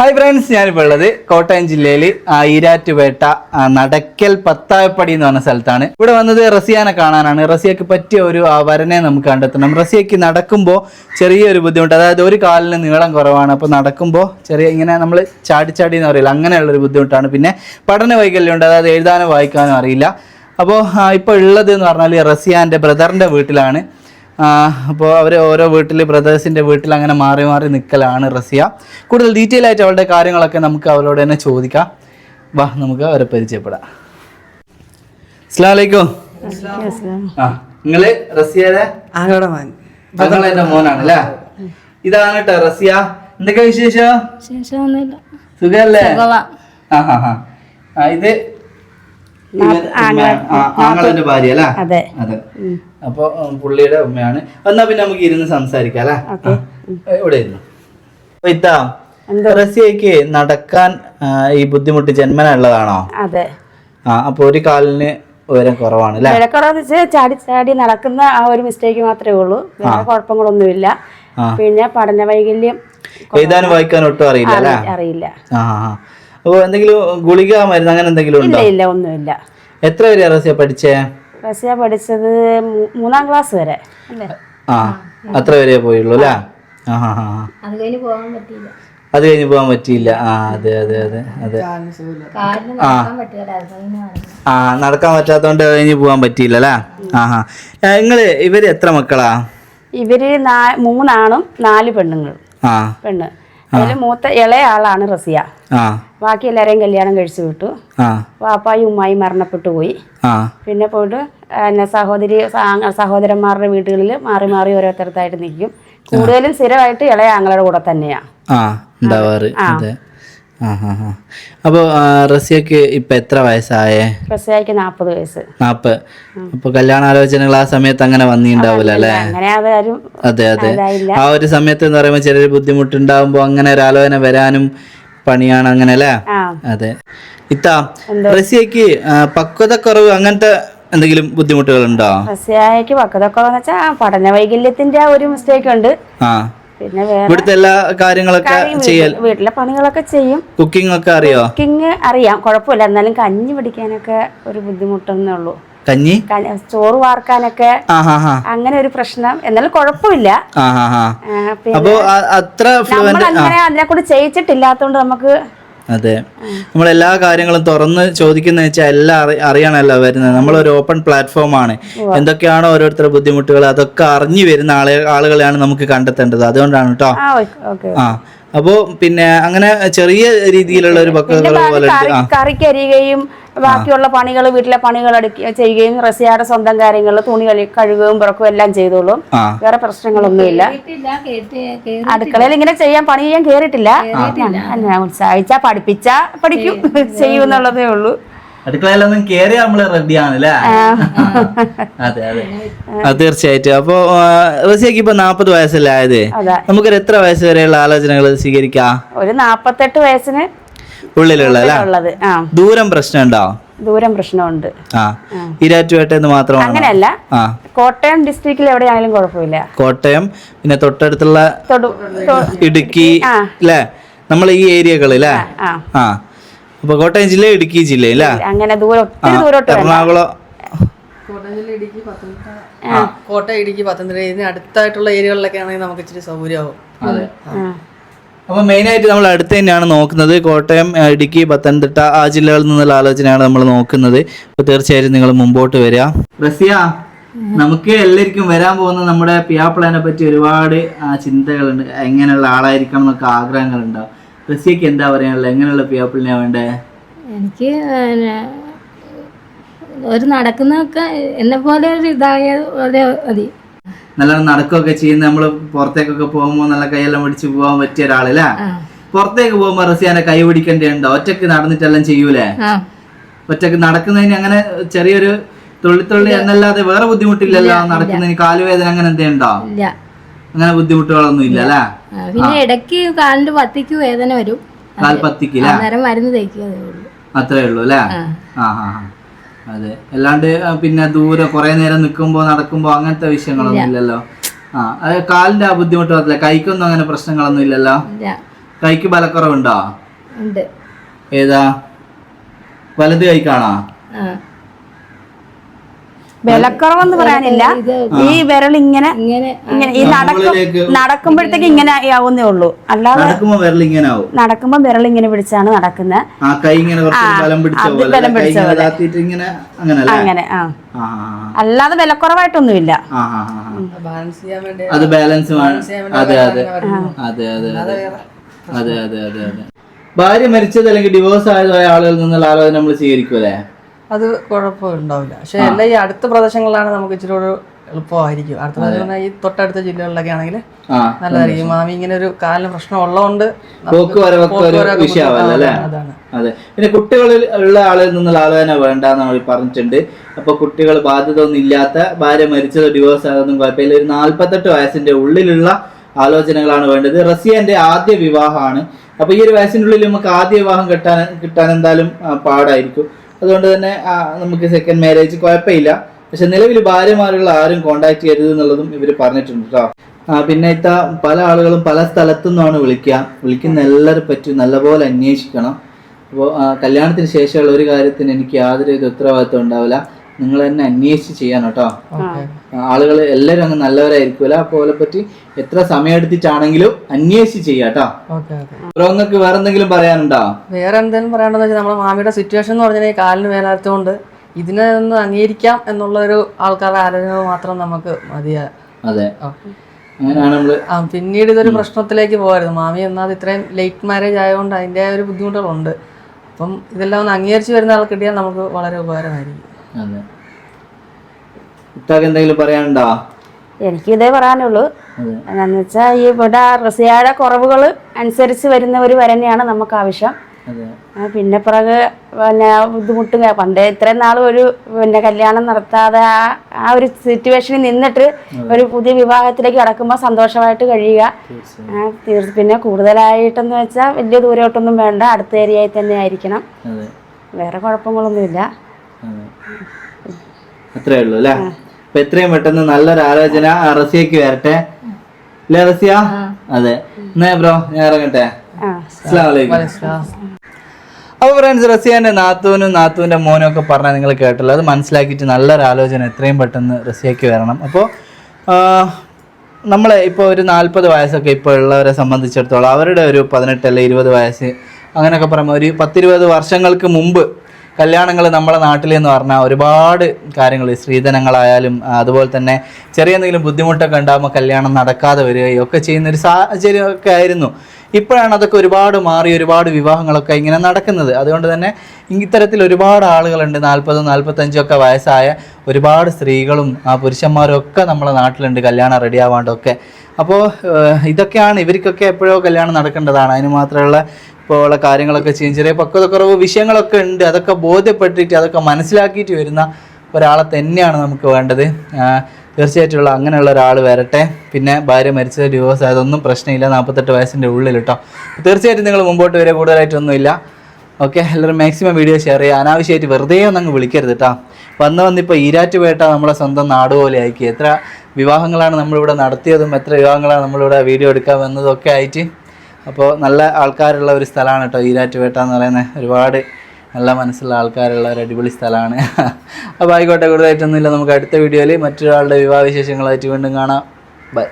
Hi friends ഞാനിപ്പോൾ ഉള്ളത് കോട്ടയം ജില്ലയിൽ ഈരാറ്റുപേട്ട നടക്കൽ പത്തായപ്പടി എന്ന് പറഞ്ഞ സ്ഥലത്താണ്. ഇവിടെ വന്നത് റസിയാനെ കാണാനാണ്. റസിയക്ക് പറ്റിയ ഒരു വരനെ നമുക്ക് കണ്ടെത്തണം. റസിയക്ക് നടക്കുമ്പോൾ ചെറിയൊരു ബുദ്ധിമുട്ട് അതായത് ഒരു കാലിന് നീളം കുറവാണ്. അപ്പോൾ നടക്കുമ്പോൾ ചെറിയ ഇങ്ങനെ നമ്മൾ ചാടി ചാടി എന്ന് പറയില്ല അങ്ങനെയുള്ളൊരു ബുദ്ധിമുട്ടാണ്. പിന്നെ പഠന വൈകല്യമുണ്ട് അതായത് എഴുതാനോ വായിക്കാനോ അറിയില്ല. അപ്പോൾ ഇപ്പോൾ ഉള്ളത് എന്ന് പറഞ്ഞാൽ റസിയാന്റെ ബ്രദറിന്റെ വീട്ടിലാണ്. അപ്പോൾ അവർ ഓരോ വീട്ടിൽ ബ്രദേഴ്സിന്റെ വീട്ടിൽ അങ്ങനെ മാറി മാറി നിൽക്കലാണ് റസിയ. കൂടുതൽ ഡീറ്റെയിൽ ആയിട്ട് അവളുടെ കാര്യങ്ങളൊക്കെ നമുക്ക് അവരോട് തന്നെ ചോദിക്കാം. വാ നമുക്ക് അവരെ പരിചയപ്പെടാം. അസ്സാം വലൈക്കും ആ നിങ്ങൾ റസിയയുടെ എന്റെ മോനാണ് അല്ലേ ഇതാണ് കേട്ടോ റസിയ. എന്തൊക്കെ വിശേഷം? സുഖല്ലേ? സുഖമാ. ആ ഹാ ഹാ ഇത് ആങ്ങളെന്റെ ഭാര്യ അല്ലേ? അതെ. അപ്പൊ പുള്ളിയുടെ ഉമ്മയാണ്. എന്നാ പിന്നെ നമുക്ക് ഇരുന്ന് സംസാരിക്കാം അല്ലേ. ഇവിടെ ഇരുന്നു. അപ്പൊ ഇതാ റസിയക്ക് നടക്കാൻ ഈ ബുദ്ധിമുട്ട് ജന്മനുള്ളതാണോ അതെ. ആ അപ്പൊ ഒരു കാലിന് ഉയരം കുറവാണ് അല്ലേ? വിലക്കുറവെന്ന് വെച്ചാൽ ചാടി ചാടി നടക്കുന്ന ആ ഒരു മിസ്റ്റേക്ക് മാത്രമേ ഉള്ളൂ. വേറെ കുഴപ്പങ്ങളൊന്നുമില്ല. പിന്നെ പഠന വൈകല്യം എഴുതാനും വായിക്കാനും ഒട്ടും അറിയില്ല അറിയില്ല. ആ. ആ ആ. അപ്പൊ എന്തെങ്കിലും ഗുളിക മരുന്ന് അങ്ങനെ എന്തെങ്കിലും ഉണ്ടോ? ഇല്ല ഒന്നുമില്ല. എത്ര വരെ റസിയ പഠിച്ചേ? റസിയ പഠിച്ചത് മൂന്നാം ക്ലാസ് വരെ. അല്ലേ? ആ അത്ര വരെ പോയുള്ളൂ അല്ലേ? ആ. അത് കഴിഞ്ഞ് പോകാൻ പറ്റിയില്ല. അത് കഴിഞ്ഞ് പോകാൻ പറ്റിയില്ല. ആ അതെ അതെ അതെ അതെ. ആ. ആ നടക്കാൻ പറ്റാത്തോണ്ട് കഴിഞ്ഞ് പോകാൻ പറ്റിയില്ല അല്ലേ? ആ ആ. നിങ്ങൾ ഇവർ എത്ര മക്കളാ? ഇവർ നാ- മൂന്നാണും നാല് പെണ്ണുങ്ങളും. ആ. പെണ്ണ്. അതിൽ മൂത്ത ഇളയ ആളാണ് റസിയ. ബാക്കി എല്ലാരെയും കല്യാണം കഴിച്ചു വിട്ടു. വാപ്പായും ഉമ്മായും മരണപ്പെട്ടു പോയി. പിന്നെ പോയിട്ട് എന്നെ സഹോദരി സഹോദരന്മാരുടെ വീടുകളിൽ മാറി മാറി ഓരോരുത്തരത്തായിട്ട് നിൽക്കും. കൂടുതലും സ്ഥിരമായിട്ട് ഇളയ ആങ്ങളുടെ കൂടെ തന്നെയാണ് അപ്പോൾ റസിയക്ക് ഇപ്പം എത്ര വയസ്സായേ? റസിയക്ക് നാൽപ്പത് വയസ്സ്. നാൽപ്പത് അപ്പോൾ കല്യാണാലോചനകൾ ആ സമയത്ത് അങ്ങനെ വന്നിണ്ടാവില്ല അല്ലേ? അതെ അതെ. ആ ഒരു സമയത്ത് എന്ന് പറയുമ്പോൾ ചെറിയൊരു ബുദ്ധിമുട്ടുണ്ടാകുമ്പോൾ അങ്ങനെ ഒരു ആലോചന വരാനും പണിയാണ് അങ്ങനെ അല്ലേ? അതെ. ഇത്താ റസിയക്ക് പക്വത കുറവ് അങ്ങനത്തെ എന്തെങ്കിലും ബുദ്ധിമുട്ടുകൾ ഉണ്ടോ റസിയക്ക് പക്വത കുറവെന്ന് വെച്ചാൽ പഠന വൈകല്യത്തിന്റെ ഒരു മിസ്റ്റേക്ക് ഉണ്ട്. ആ. പിന്നെ ഇവിടുത്തെ എല്ലാ കാര്യങ്ങളൊക്കെ ചെയ്യൽ വീട്ടിലെ പണികളൊക്കെ ചെയ്യും. കുക്കിംഗ് ഒക്കെ അറിയോ? കുക്കിംഗ് അറിയാം. കുഴപ്പമില്ല. എന്നാലും കഞ്ഞി പിടിക്കാനൊക്കെ ഒരു ബുദ്ധിമുട്ടൊന്നേ ഉള്ളൂ. കഞ്ഞി? ചോറ് വാർക്കാനൊക്കെ അങ്ങനെ ഒരു പ്രശ്നം. എന്നാലും കുഴപ്പമില്ല. അപ്പോ അത്ര അങ്ങനെ അതിനെ കൂടി ചെയ്യിച്ചിട്ടില്ലാത്തോണ്ട് നമുക്ക് അതെ. നമ്മൾ എല്ലാ കാര്യങ്ങളും തുറന്ന് ചോദിക്കുന്ന വെച്ചാൽ എല്ലാം അറി അറിയണമല്ലോ വരുന്നത്. നമ്മളൊരു ഓപ്പൺ പ്ലാറ്റ്ഫോം ആണ്. എന്തൊക്കെയാണ് ഓരോരുത്തരുടെ ബുദ്ധിമുട്ടുകൾ അതൊക്കെ അറിഞ്ഞു വരുന്ന ആളുകളെയാണ് നമുക്ക് കണ്ടെത്തേണ്ടത്. അതുകൊണ്ടാണ് കേട്ടോ ആ. അപ്പോ പിന്നെ അങ്ങനെ ചെറിയ രീതിയിലുള്ള ഒരു പക്വത പോലെ കറിക്ക് ബാക്കിയുള്ള പണികൾ വീട്ടിലെ പണികൾ എടുക്കുക ചെയ്യുകയും റസിയാടെ സ്വന്തം കാര്യങ്ങൾ തുണി കളി കഴുകുകയും പുറക്കും എല്ലാം ചെയ്തോളും. വേറെ പ്രശ്നങ്ങളൊന്നുമില്ല. അടുക്കളയിൽ ഇങ്ങനെ ചെയ്യാൻ പണി ചെയ്യാൻ കേറിയിട്ടില്ല. ഞാൻ ഉത്സാഹിച്ചാ പഠിപ്പിച്ചാ പഠിക്കും. ചെയ്യൂന്നുള്ളതേ ഉള്ളൂ. അടുക്കളയിലൊന്നും കേറി നമ്മൾ റെഡിയാണ് അല്ലേ അതെ അതെ. തീർച്ചയായിട്ടും. അപ്പോ റസിയക്ക് ഇപ്പൊ നാപ്പത് വയസ്സല്ലേ ആയത്? നമുക്കൊരു എത്ര വയസ്സ് വരെയുള്ള ആലോചനകൾ സ്വീകരിക്കാം? ഒരു നാപ്പത്തെട്ട് വയസ്സിന് ഉള്ളിലുള്ള ദൂരം പ്രശ്നം ഉണ്ടോ ദൂരം പ്രശ്നമുണ്ടോ? ദൂരം പ്രശ്നമുണ്ട്. ആ. ഇരാറ്റുപേട്ടെന്ന് മാത്രമാണ്? അങ്ങനെയല്ല. കോട്ടയം ഡിസ്ട്രിക്റ്റിൽ എവിടെയാണെങ്കിലും കുഴപ്പമില്ല. കോട്ടയം പിന്നെ തൊട്ടടുത്തുള്ള തൊടു ഇടുക്കി. അല്ലേ? നമ്മൾ ഈ ഏരിയകൾ അല്ലേ ആ. ആ. അപ്പൊ കോട്ടയം ജില്ല ഇടുക്കി ജില്ല അല്ല അങ്ങനെ ദൂരം ഒത്തിരി ദൂരോട്ട് വേണ്ട എറണാകുളം. കോട്ടയം ജില്ല ഇടുക്കി പത്തനംതിട്ട. കോട്ടയം ഇടുക്കി പത്തനംതിട്ട. ഇതിന് അടുത്തായിട്ടുള്ള ഏരിയകളിലൊക്കെ ആണെങ്കിൽ നമുക്ക് ഇച്ചിരി സൗകര്യമാവും. അതെ. അപ്പൊ മെയിൻ ആയിട്ട് നമ്മൾ അടുത്ത് തന്നെയാണ് നോക്കുന്നത്. കോട്ടയം ഇടുക്കി പത്തനംതിട്ട ആ ജില്ലകളിൽ നിന്നുള്ള ആലോചനയാണ് നമ്മൾ നോക്കുന്നത്. അപ്പൊ തീർച്ചയായിട്ടും നിങ്ങൾ മുമ്പോട്ട് വരിക. റസിയ നമുക്ക് എല്ലാവർക്കും വരാൻ പോകുന്ന നമ്മുടെ പിയാപ്പിളനെ പറ്റി ഒരുപാട് ആ, ചിന്തകളുണ്ട്. എങ്ങനെയുള്ള ആളായിരിക്കണം എന്നൊക്കെ ആഗ്രഹങ്ങളുണ്ടാവും. റസിയക്ക് എന്താ പറയാനുള്ളത്? എങ്ങനെയുള്ള പിയാപ്പിളിനെ വേണ്ടേ? എനിക്ക് ഒരു നടക്കുന്നൊക്കെ എന്നെ പോലെ ഒരു ഇതായ പോലെ മതി. നല്ല നടക്കുകയൊക്കെ ചെയ്യുന്ന നമ്മൾ പുറത്തേക്കൊക്കെ പോകുമ്പോൾ നല്ല കൈയെല്ലാം പിടിച്ചു പോകാൻ പറ്റിയ ഒരാളല്ലേ പുറത്തേക്ക് പോകുമ്പോൾ റസിയാനെ കൈ പിടിക്കേണ്ടതുണ്ടോ? ഒറ്റയ്ക്ക് നടന്നിട്ടെല്ലാം ചെയ്യൂലേ? ഒറ്റയ്ക്ക് നടക്കുന്നതിന് അങ്ങനെ ചെറിയൊരു തുള്ളി തുള്ളി എന്നല്ലാതെ വേറെ ബുദ്ധിമുട്ടില്ലല്ലോ? നടക്കുന്നതിന് കാലുവേദന അങ്ങനെ എന്തെയുണ്ടോ അങ്ങനെ ബുദ്ധിമുട്ടുകളൊന്നും ഇല്ല അല്ലേ? പിന്നെ ഇടയ്ക്ക് കാലിന്റെ പത്തിക്ക് വേദന വരും. കാൽ പത്തിക്കില്ല അന്നേരം മരുന്ന് തേക്കുക ഉള്ളൂ. അത്രേ ഉള്ളൂ അല്ലേ? ആ. ആ. അതെ. അല്ലാണ്ട് പിന്നെ ദൂരെ കുറെ നേരം നിൽക്കുമ്പോ നടക്കുമ്പോ അങ്ങനത്തെ വിഷയങ്ങളൊന്നും ഇല്ലല്ലോ. ആ അത് കാലിന്റെ ആ ബുദ്ധിമുട്ട് മാത്രല്ല കൈക്കൊന്നും അങ്ങനെ പ്രശ്നങ്ങളൊന്നും ഇല്ലല്ലോ? ഇല്ല. കൈക്ക് ബലക്കുറവുണ്ടോ? ഏതാ? വലത് കൈക്കാണോ? വിലക്കുറവെന്ന് പറയാനില്ല. ഈ വിരൽ ഇങ്ങനെ ഇങ്ങനെ ഈ നടക്കും നടക്കുമ്പോഴത്തേക്ക് ഇങ്ങനെ ആവുന്നേ ഉള്ളൂ. അല്ലാതെ നടക്കുമ്പോ വിരൽ ഇങ്ങനെ ആവും. നടക്കുമ്പോ വിരൽ ഇങ്ങനെ പിടിച്ചാണ് നടക്കുന്നത് അങ്ങനെ ആ. അല്ലാതെ വിലക്കുറവായിട്ടൊന്നുമില്ല. അത് ബാലൻസ് അതെ അതെ. അതെ അതെ അതെ അതെ. അതെ ഭാര്യ മരിച്ചത് അല്ലെങ്കിൽ ഡിവോഴ്സ് ആയതായ ആളുകളിൽ നിന്നുള്ള ആലോചന നമ്മൾ സ്വീകരിക്കൂലേ അത് കുഴപ്പമുണ്ടാവില്ല. പക്ഷെ എല്ലാ ഈ അടുത്ത പ്രദേശങ്ങളിലാണ് നമുക്ക് ഇച്ചിരി ഒരു എളുപ്പമായിരിക്കും. അടുത്ത പ്രദേശം ഈ തൊട്ടടുത്ത ജില്ലകളിലൊക്കെ ആണെങ്കിൽ നല്ലതായിരിക്കും. മാമി ഇങ്ങനെ ഒരു കാലിന് പ്രശ്നം ഉള്ളതുകൊണ്ട് അതാണ് അതെ. പിന്നെ കുട്ടികളിൽ ഉള്ള ആളിൽ നിന്നുള്ള ആലോചന വേണ്ടെന്ന് നമ്മൾ പറഞ്ഞിട്ടുണ്ട്. അപ്പൊ കുട്ടികൾ ബാധ്യത ഒന്നും ഇല്ലാത്ത ഭാര്യ മരിച്ചതോ ഡിവോഴ്സ് ആയതൊന്നും കുഴപ്പമില്ല. ഒരു നാല്പത്തെട്ട് വയസ്സിന്റെ ഉള്ളിലുള്ള ആലോചനകളാണ് വേണ്ടത്. റസിയന്റെ ആദ്യ വിവാഹമാണ്. അപ്പൊ ഈ ഒരു വയസ്സിന്റെ ഉള്ളിൽ നമുക്ക് ആദ്യ വിവാഹം കിട്ടാൻ കിട്ടാൻ എന്തായാലും പാടായിരിക്കും. അതുകൊണ്ട് തന്നെ നമുക്ക് സെക്കൻഡ് മാരേജ് കുഴപ്പമില്ല. പക്ഷെ നിലവിൽ ഭാര്യമാരുള്ള ആരും കോണ്ടാക്ട് ചെയ്യരുത് എന്നുള്ളതും ഇവർ പറഞ്ഞിട്ടുണ്ട് കേട്ടോ പിന്നെ ഇത്ത പല ആളുകളും പല സ്ഥലത്തു നിന്നാണ് വിളിക്കുക. വിളിക്കുന്ന എല്ലാവരെ പറ്റി നല്ലപോലെ അന്വേഷിക്കണം. അപ്പോൾ കല്യാണത്തിന് ശേഷമുള്ള ഒരു കാര്യത്തിന് എനിക്ക് യാതൊരു ഉത്തരവാദിത്വം ഉണ്ടാവില്ല. നിങ്ങൾ തന്നെ അന്വേഷിച്ച് ചെയ്യണം കേട്ടോ. ആളുകൾ എല്ലാവരും അങ്ങ് നല്ലവരായിരിക്കൂല അപ്പൊ അവരെ പറ്റി എത്ര സമയം എടുത്തിട്ടാണെങ്കിലും അന്വേഷിച്ച് ചെയ്യാം കേട്ടോ. Okay okay. നിങ്ങൾക്ക് വേറെ എന്തെങ്കിലും പറയാനുണ്ടോ? വേറെ എന്തെങ്കിലും വെച്ചാൽ നമ്മുടെ മാമിയുടെ സിറ്റുവേഷൻ എന്ന് പറഞ്ഞാൽ കാലിന് വേലാത്തതുകൊണ്ട് ഇതിനെ ഒന്ന് അംഗീകരിക്കാം എന്നുള്ള ഒരു ആൾക്കാരുടെ ആലോചന മാത്രം നമുക്ക് മതിയാ. അതെ. അങ്ങനെയാണ് നമ്മൾ പിന്നീട് ഇതൊരു പ്രശ്നത്തിലേക്ക് പോകരുത് മാമി എന്നാൽ ഇത്രയും ലേറ്റ് മാരേജ് ആയതുകൊണ്ട് അതിന്റെ ഒരു ബുദ്ധിമുട്ടുകളുണ്ട്. അപ്പം ഇതെല്ലാം ഒന്ന് അംഗീകരിച്ച് വരുന്ന ആൾ കിട്ടിയാൽ നമുക്ക് വളരെ ഉപകാരമായിരിക്കും. അതെ. ഇത്താക്ക് എന്തെങ്കിലും പറയാനുണ്ടോ? എനിക്ക് ഇതേ പറയാനുള്ളൂ. എന്താന്ന് വെച്ചാൽ ഈ ഇവിടെ റസിയയുടെ കുറവുകൾ അനുസരിച്ച് വരുന്ന ഒരു വരനെയാണ് നമുക്ക് ആവശ്യം. പിന്നെ പിറകെ പിന്നെ ബുദ്ധിമുട്ടുക പണ്ടേ ഇത്രയും നാൾ ഒരു പിന്നെ കല്യാണം നടത്താതെ ആ ആ ഒരു സിറ്റുവേഷനിൽ നിന്നിട്ട് ഒരു പുതിയ വിവാഹത്തിലേക്ക് കടക്കുമ്പോൾ സന്തോഷമായിട്ട് കഴിയുക. പിന്നെ കൂടുതലായിട്ടെന്ന് വെച്ചാൽ വലിയ ദൂരോട്ടൊന്നും വേണ്ട. അടുത്ത ഏരിയയിൽ തന്നെ ആയിരിക്കണം. വേറെ കുഴപ്പങ്ങളൊന്നുമില്ല. അത്രേ ഉള്ളൂ അല്ലേ? അപ്പൊ എത്രയും പെട്ടെന്ന് നല്ലൊരു ആലോചന ആ റസിയക്ക് വരട്ടെ. അല്ലേ റസിയ? അതെ. എന്നാ ബ്രോ ഞാൻ ഇറങ്ങട്ടെ? അപ്പൊ അസ്സലാമു അലൈക്കും അപ്പോൾ ഫ്രണ്ട്സ് റസിയാന്റെ നാത്തൂനും നാത്തുവിന്റെ മോനും ഒക്കെ പറഞ്ഞാൽ നിങ്ങൾ കേട്ടല്ലോ. അത് മനസ്സിലാക്കിയിട്ട് നല്ലൊരു ആലോചന എത്രയും പെട്ടെന്ന് റസിയക്ക് വരണം. അപ്പോൾ നമ്മളെ ഇപ്പോൾ ഒരു നാൽപ്പത് വയസ്സൊക്കെ ഇപ്പോൾ ഉള്ളവരെ സംബന്ധിച്ചിടത്തോളം അവരുടെ ഒരു പതിനെട്ട് അല്ലെ ഇരുപത് വയസ്സ് അങ്ങനെയൊക്കെ പറയുമ്പോൾ ഒരു പത്തിരുപത് വർഷങ്ങൾക്ക് മുമ്പ് കല്യാണങ്ങൾ നമ്മുടെ നാട്ടിൽ എന്ന് പറഞ്ഞാൽ ഒരുപാട് കാര്യങ്ങൾ സ്ത്രീധനങ്ങളായാലും അതുപോലെ തന്നെ ചെറിയ എന്തെങ്കിലും ബുദ്ധിമുട്ടൊക്കെ ഉണ്ടാകുമ്പോൾ കല്യാണം നടക്കാതെ വരികയും ഒക്കെ ചെയ്യുന്ന ഒരു സാഹചര്യം ആയിരുന്നു. ഇപ്പോഴാണ് അതൊക്കെ ഒരുപാട് മാറി ഒരുപാട് വിവാഹങ്ങളൊക്കെ ഇങ്ങനെ നടക്കുന്നത്. അതുകൊണ്ട് തന്നെ ഇത്തരത്തിൽ ഒരുപാട് ആളുകളുണ്ട്. നാൽപ്പതും നാൽപ്പത്തഞ്ചും ഒക്കെ വയസ്സായ ഒരുപാട് സ്ത്രീകളും ആ പുരുഷന്മാരും ഒക്കെ നമ്മളെ നാട്ടിലുണ്ട് കല്യാണം റെഡി ആവാണ്ടൊക്കെ അപ്പോൾ ഇതൊക്കെയാണ് ഇവർക്കൊക്കെ എപ്പോഴോ കല്യാണം നടക്കേണ്ടതാണ്. അതിന് മാത്രമുള്ള ഇപ്പോൾ ഉള്ള കാര്യങ്ങളൊക്കെ ചെയ്യും. ചെറിയ പക്വതക്കുറവ് വിഷയങ്ങളൊക്കെ ഉണ്ട്. അതൊക്കെ ബോധ്യപ്പെട്ടിട്ട് അതൊക്കെ മനസ്സിലാക്കിയിട്ട് വരുന്ന ഒരാളെ തന്നെയാണ് നമുക്ക് വേണ്ടത്. തീർച്ചയായിട്ടുള്ള അങ്ങനെയുള്ള ഒരാൾ വരട്ടെ. പിന്നെ ഭാര്യ മരിച്ചത് ഡിവോഴ്സ് അതൊന്നും പ്രശ്നമില്ല. നാൽപ്പത്തെട്ട് വയസ്സിന്റെ ഉള്ളിൽ കേട്ടോ. തീർച്ചയായിട്ടും നിങ്ങൾ മുമ്പോട്ട് വരെ കൂടുതലായിട്ടൊന്നുമില്ല. ഓക്കെ എല്ലാവരും മാക്സിമം വീഡിയോ ഷെയർ ചെയ്യുക. അനാവശ്യമായിട്ട് വെറുതെ ഒന്നും അങ്ങ് വിളിക്കരുത് കേട്ടോ. വന്ന് വന്നിപ്പോൾ ഈരാറ്റുപേട്ട നമ്മളെ സ്വന്തം നാട് പോലെ ആക്കി എത്ര വിവാഹങ്ങളാണ് നമ്മളിവിടെ നടത്തിയതും എത്ര വിവാഹങ്ങളാണ് നമ്മളിവിടെ വീഡിയോ എടുക്കാൻ വന്നതും ഒക്കെ ആയിട്ട്. അപ്പോൾ നല്ല ആൾക്കാരുള്ള ഒരു സ്ഥലമാണ് കേട്ടോ ഈരാറ്റുപേട്ട എന്ന് പറയുന്നത്. ഒരുപാട് നല്ല മനസ്സുള്ള ആൾക്കാരുള്ള ഒരു അടിപൊളി സ്ഥലമാണ്. അപ്പോൾ ആയിക്കോട്ടെ കൂടുതലായിട്ടൊന്നുമില്ല. നമുക്ക് അടുത്ത വീഡിയോയിൽ മറ്റൊരാളുടെ വിവാഹ വിശേഷങ്ങളായിട്ട് വീണ്ടും കാണാം. ബൈ